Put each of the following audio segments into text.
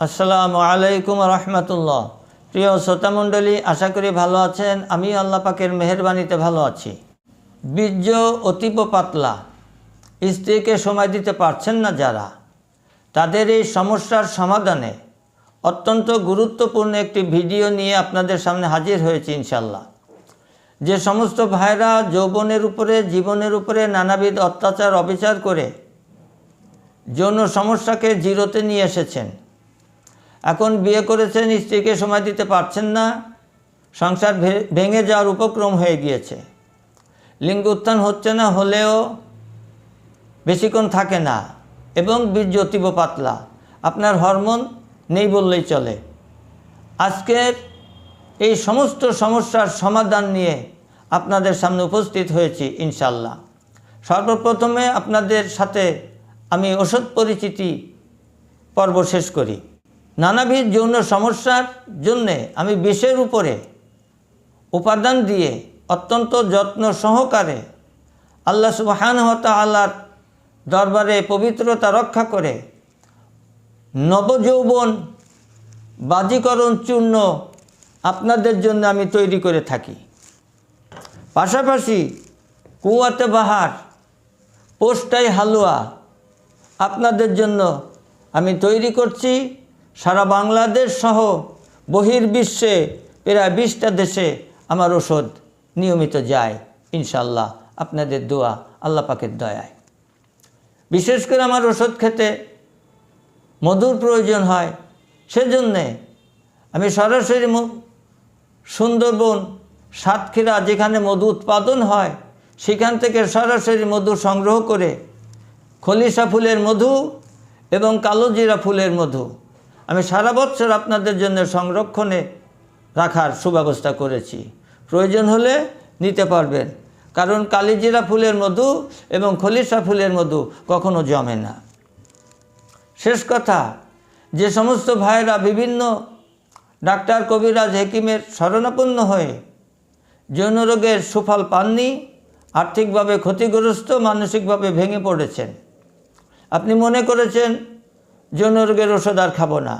আসসালামু আলাইকুম রহমতুল্লাহ। প্রিয় শ্রোতামণ্ডলী, আশা করি ভালো আছেন। আমি আল্লাহ পাকের মেহরবানিতে ভালো আছি। বীর্য অতীব পাতলা। স্ত্রীকে সময় দিতে পারছেন না যারা। তাদের এই সমস্যার সমাধানে অত্যন্ত গুরুত্বপূর্ণ একটি ভিডিও নিয়ে আপনাদের সামনে হাজির হয়েছে ইনশাল্লাহ যে সমস্ত ভাইরা যৌবনের উপরে, জীবনের উপরে নানাবিধ অত্যাচার, অবিচার করে যৌন সমস্যাকে জিরোতে নিয়ে এসেছেন এখন বিয়ে করেছেন স্ত্রীকে সময় দিতে পারছেন না। সংসার ভেঙে যাওয়ার উপক্রম হয়ে গিয়েছে। লিঙ্গ উত্থান হচ্ছে না, হলেও বেশিক্ষণ থাকে না এবং বীর্য অতীব পাতলা। আপনার হরমোন নেই বললেই চলে। আজকের এই সমস্ত সমস্যার সমাধান নিয়ে আপনাদের সামনে উপস্থিত হয়েছি ইনশাল্লাহ সর্বপ্রথমে আপনাদের সাথে আমি ওষুধ পরিচিতি পর্ব শেষ করি। নানাবিধ যৌন সমস্যার জন্যে আমি বিষের উপরে উপাদান দিয়ে অত্যন্ত যত্ন সহকারে আল্লাহ সুবাহান আল্লাহর দরবারে পবিত্রতা রক্ষা করে নবযৌবন বাজিকরণ চূর্ণ আপনাদের জন্য আমি তৈরি করে থাকি। পাশাপাশি কুয়াতে বাহার, পোস্টাই হালুয়া আপনাদের জন্য আমি তৈরি করছি। সারা বাংলাদেশ সহ বহির্বিশ্বে প্রায় বিশটা দেশে আমার ওষুধ নিয়মিত যায় ইনশাল্লাহ আপনাদের দোয়া আল্লাহ পাকের দয়ায়। বিশেষ করে আমার ওষুধ খেতে মধুর প্রয়োজন হয়, সেজন্যে আমি সরাসরি সুন্দরবন, সাতক্ষীরা যেখানে মধু উৎপাদন হয়, সেখান থেকে সরাসরি মধু সংগ্রহ করে খলিশা ফুলের মধু এবং কালোজিরা ফুলের মধু আমি সারা বছর আপনাদের জন্য সংরক্ষণে রাখার সুব্যবস্থা করেছি। প্রয়োজন হলে নিতে পারবেন। কারণ কালিজিরা ফুলের মধু এবং খলিসা ফুলের মধু কখনো জমে না। শেষ কথা, যে সমস্ত ভাইরা বিভিন্ন ডাক্তার কবিরাজ হেকিমের শরণাপন্ন হয়ে যৌন রোগের সুফল পাননি, আর্থিকভাবে ক্ষতিগ্রস্ত, মানসিকভাবে ভেঙে পড়েছেন। আপনি মনে করেছেন যৌন রোগের ওষুধ আর খাব না।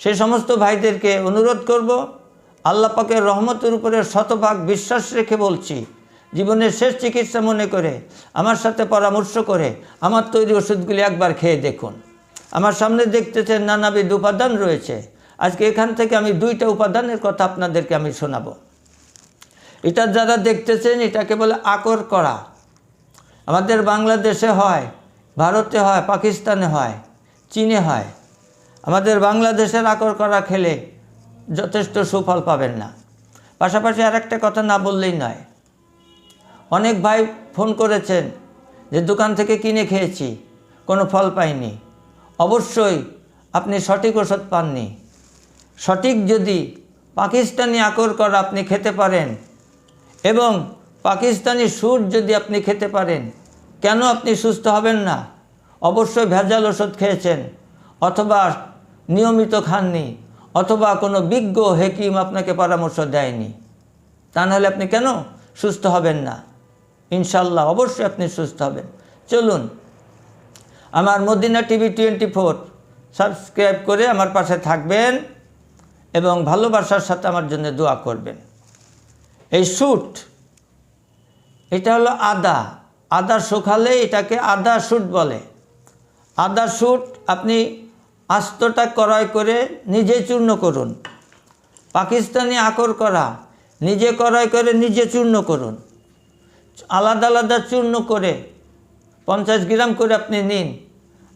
সে সমস্ত ভাইদেরকে অনুরোধ করব, আল্লাহ পাকের রহমতের উপরে শতভাগ বিশ্বাস রেখে বলছি, জীবনের শেষ চিকিৎসা মনে করে, আমার সাথে পরামর্শ করে আমার তৈরি ওষুধগুলি একবার খেয়ে দেখুন। আমার সামনে দেখতেছেন নানাবিধ উপাদান রয়েছে। আজকে এখান থেকে আমি দুইটা উপাদানের কথা আপনাদেরকে আমি শোনাবো। এটা যারা দেখতেছেন, এটাকে বলে আকর করা আমাদের বাংলাদেশে হয়, ভারতে হয়, পাকিস্তানে হয়। চীনে হয়। আমাদের বাংলাদেশের আকর করা খেলে যথেষ্ট সুফল পাবেন না। পাশাপাশি আর একটা কথা না বললেই নয়। অনেক ভাই ফোন করেছেন যে দোকান থেকে কিনে খেয়েছি, কোনো ফল পাইনি। অবশ্যই আপনি সঠিক ওষুধ পাননি। সঠিক যদি পাকিস্তানি আকর করা আপনি খেতে পারেন এবং পাকিস্তানি সুর যদি আপনি খেতে পারেন, কেন আপনি সুস্থ হবেন না? অবশ্যই ভেজাল ওষুধ খেয়েছেন, অথবা নিয়মিত খাননি, অথবা কোনো বিজ্ঞ হেকিম আপনাকে পরামর্শ দেয়নি। তা নাহলে আপনি কেন সুস্থ হবেন না? ইনশাল্লাহ অবশ্যই আপনি সুস্থ হবেন। চলুন, আমার Madina TV twenty four subscribe করে আমার পাশে থাকবেন এবং ভালোবাসার সাথে আমার জন্য দোয়া করবেন। এই স্যুট, এটা হলো আদা। আদা শুকালে এটাকে আদা স্যুট বলে। আদা স্যুট আপনি আস্তটা ক্রয় করে নিজে চূর্ণ করুন। পাকিস্তানি আকর করা, নিজে ক্রয় করে নিজে চূর্ণ করুন। আলাদা আলাদা চূর্ণ করে পঞ্চাশ গ্রাম করে আপনি নিন।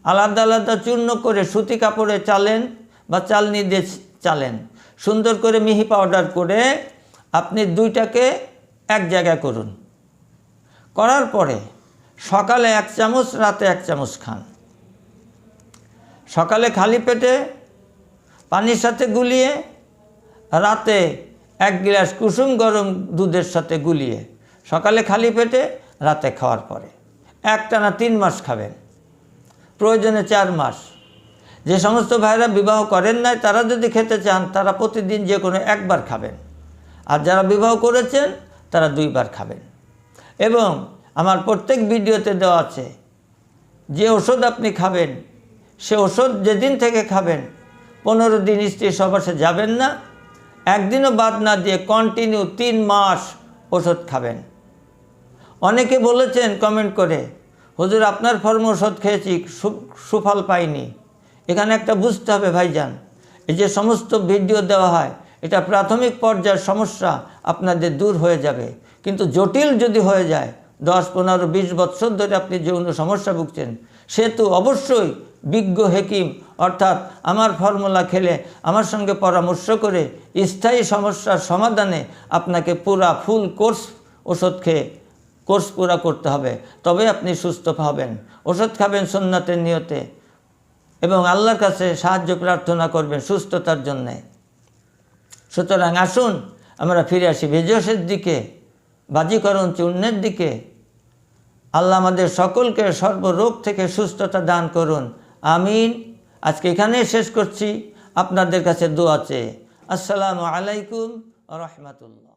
আলাদা আলাদা চূর্ণ করে সুতি কাপড়ে চালেন বা চালনি দিয়ে চালেন। সুন্দর করে মিহি পাউডার করে আপনি দুইটাকে এক জায়গায় করুন। করার পরে সকালে এক চামচ, রাতে এক চামচ খান। সকালে খালি পেটে পানির সাথে গুলিয়ে, রাতে এক গ্লাস কুসুম গরম দুধের সাথে গুলিয়ে, সকালে খালি পেটে, রাতে খাওয়ার পরে। একটানা তিন মাস খাবেন। প্রয়োজনে চার মাস। যে সমস্ত ভাইরা বিবাহ করেন নাই, তারা যদি খেতে চান, তারা প্রতিদিন যে কোনো একবার খাবেন। আর যারা বিবাহ করেছেন, তারা দুইবার খাবেন। এবং আমার প্রত্যেক ভিডিওতে দেওয়া আছে, যে ওষুধ আপনি খাবেন সে ওষুধ যেদিন থেকে খাবেন, পনেরো দিন স্ত্রী সবাসে যাবেন না, একদিনও বাদ না দিয়ে কন্টিনিউ তিন মাস ওষুধ খাবেন। অনেকে বলেছেন কমেন্ট করে, হুজুর, আপনার ফর্ম ওষুধ খেয়েছি সুফল পাইনি। এখানে একটা বুঝতে হবে, ভাইজান, এই যে সমস্ত ভিডিও দেওয়া হয়, এটা প্রাথমিক পর্যায়ের সমস্যা আপনাদের দূর হয়ে যাবে। কিন্তু জটিল যদি হয়ে যায়, দশ, পনেরো, বিশ বছর ধরে আপনি যৌন সমস্যা ভুগছেন সে তো অবশ্যই বিজ্ঞ হেকিম, অর্থাৎ আমার ফর্মুলা খেলে আমার সঙ্গে পরামর্শ করে স্থায়ী সমস্যার সমাধানে আপনাকে পুরা ফুল কোর্স ওষুধ খেয়ে, কোর্স পুরা করতে হবে। তবে আপনি সুস্থ হবেন। ওষুধ খাবেন সুন্নাতের নিয়তে এবং আল্লাহর কাছে সাহায্য প্রার্থনা করবেন সুস্থতার জন্যে। সুতরাং আসুন, আমরা ফিরে আসি ভেজসের দিকে, বাজিকরণ চূর্ণের দিকে। আল্লাহ আমাদের সকলকে সর্বরোগ থেকে সুস্থতা দান করুন। আমিন। আজকে এখানে শেষ করছি। আপনাদের কাছে দোয়া চেয়ে। আসসালামু আলাইকুম রহমতুল্লাহ।